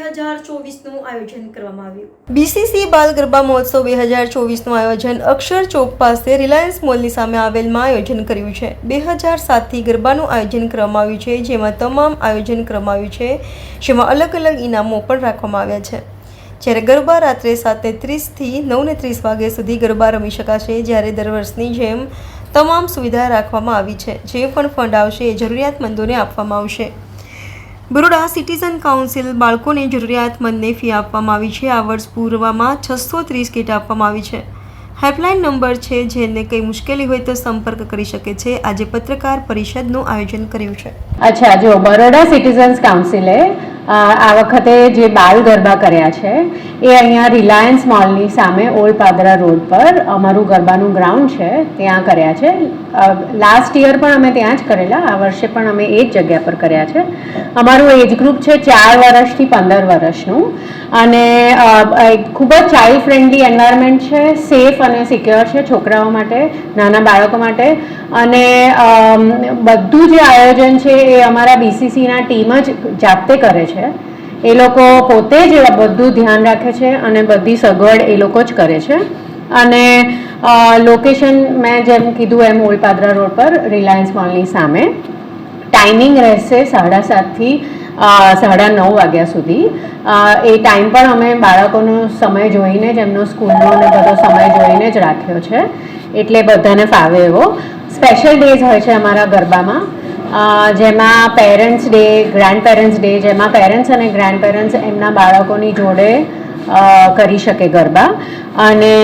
આયોજન કરવામાં આવ્યું. બીસીસી બાલ ગરબા મહોત્સવ બે હજાર ચોવીસનું આયોજન અક્ષર ચોક પાસે રિલાયન્સ મોલની સામે આવેલમાં આયોજન કર્યું છે. બે હજાર સાતથી ગરબાનું આયોજન કરવામાં આવ્યું છે, જેમાં તમામ આયોજન કરવામાં આવ્યું છે, જેમાં અલગ અલગ ઇનામો પણ રાખવામાં આવ્યા છે. જ્યારે ગરબા રાત્રે સાતને ત્રીસથી નવને ત્રીસ વાગ્યા સુધી ગરબા રમી શકાશે, જ્યારે દર વર્ષની જેમ તમામ સુવિધા રાખવામાં આવી છે. જે પણ ફંડ આવશે એ જરૂરિયાતમંદોને આપવામાં આવશે. બરોડા સિટીઝન કાઉન્સિલ બાળકોને જરૂરિયાતમંદને ફી આપવામાં આવી છે. આ વર્ષ પૂર્વમાં છસો ત્રીસ કીટ આપવામાં આવી છે. હેલ્પલાઇન નંબર છે, જેને કંઈ મુશ્કેલી હોય તો સંપર્ક કરી શકે છે. આજે પત્રકાર પરિષદનું આયોજન કર્યું છે. અચ્છા, જો બરોડા સિટીઝન્સ કાઉન્સિલે આ વખતે જે બાલ ગરબા કર્યા છે, એ અહીંયા રિલાયન્સ મોલની સામે ઓલ્ડ પાદરા રોડ પર અમારું ગરબાનું ગ્રાઉન્ડ છે, ત્યાં કર્યા છે. લાસ્ટ યર પણ અમે ત્યાં જ કરેલા, આ વર્ષે પણ અમે એ જ જગ્યા પર કર્યા છે. અમારું એજ ગ્રુપ છે ચાર વર્ષથી પંદર વર્ષનું. અને ખૂબ જ ચાઇલ્ડ ફ્રેન્ડલી એન્વાયરમેન્ટ છે સેફ અને સિક્યોર છે છોકરાઓ માટે, નાના બાળકો માટે. અને બધું જે આયોજન છે એ અમારા બીસીસીના ટીમ જ જાતે કરે છે એ લોકો પોતે જ બધું ધ્યાન રાખે છે અને બધી સગવડ એ લોકો જ કરે છે. અને લોકેશન મેં જેમ કીધું એમ ઓલપાદરા રોડ પર રિલાયન્સ મોલની સામે. ટાઈમિંગ રહેશે સાડા સાતથી સાડા નવ વાગ્યા સુધી. એ ટાઈમ પણ અમે બાળકોનો સમય જોઈને જ, એમનો સ્કૂલનો અને બધો સમય જોઈને જ રાખ્યો છે. એટલે બધાને ફાવે એવો. સ્પેશિયલ ડેઝ હોય છે અમારા ગરબામાં. જેમાં parents day grand parents day જેમાં પેરેન્ટ્સ અને ગ્રાન્ડ પેરેન્ટ્સ એમના બાળકોની જોડે કરી શકે ગરબા. અને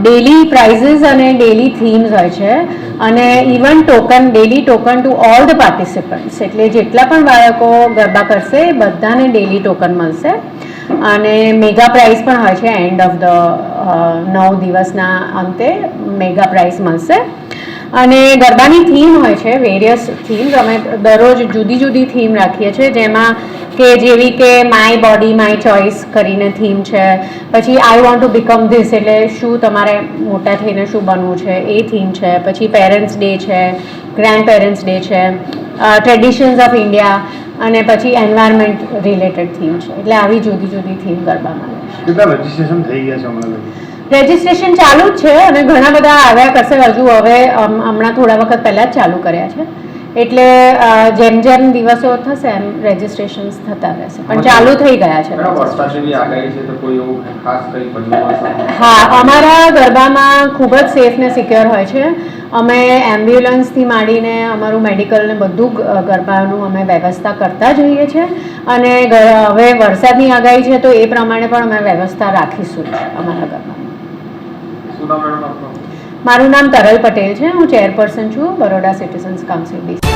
ડેલી પ્રાઇઝીસ અને ડેલી થીમ્સ હોય છે. અને even token daily token to all the participants એટલે જેટલા પણ બાળકો ગરબા કરશે, બધાને ડેલી ટોકન મળશે. અને મેગા પ્રાઇઝ પણ હોય છે એન્ડ ઓફ ધ નવ દિવસના અંતે મેગા પ્રાઇઝ મળશે. અને ગરબાની થીમ હોય છે વેરિયસ થીમ, અમે દરરોજ જુદી જુદી થીમ રાખીએ છીએ, જેમાં કે જેવી કે માય બોડી માય ચોઇસ કરીને થીમ છે, પછી I want to become this એટલે શું તમારે મોટા થઈને શું બનવું છે, એ થીમ છે, પછી પેરેન્ટ્સ ડે છે ગ્રેન્ડ પેરેન્ટ્સ ડે છે ટ્રેડિશન્સ ઓફ ઇન્ડિયા અને પછી એન્વાયરમેન્ટ રિલેટેડ થીમ છે, એટલે આવી જુદી જુદી થીમ ગરબામાં. કેટલા રજીસ્ટ્રેશન થઈ ગયા છે હમણાં રજિસ્ટ્રેશન ચાલુ જ છે અને ઘણા બધા આવ્યા કરશે. હજુ હવે હમણાં થોડા વખત પહેલાં જ ચાલુ કર્યા છે. એટલે જેમ જેમ દિવસો થશે એમ રજિસ્ટ્રેશન્સ થતા રહેશે. પણ ચાલુ થઈ ગયા છે. હા અમારા ગરબામાં ખૂબ જ સેફ ને સિક્યોર હોય છે. અમે એમ્બ્યુલન્સથી માંડીને અમારું મેડિકલ ને બધું ગરબાનું અમે વ્યવસ્થા કરતા જઈએ છીએ. અને હવે વરસાદની આગાહી છે તો એ પ્રમાણે પણ અમે વ્યવસ્થા રાખીશું અમારા ગરબામાં શું નામ મેડમ આપનું મારું નામ તરલ પટેલ છે. હું ચેરપર્સન છું. બરોડા સિટીઝન્સ કાઉન્સિલ બી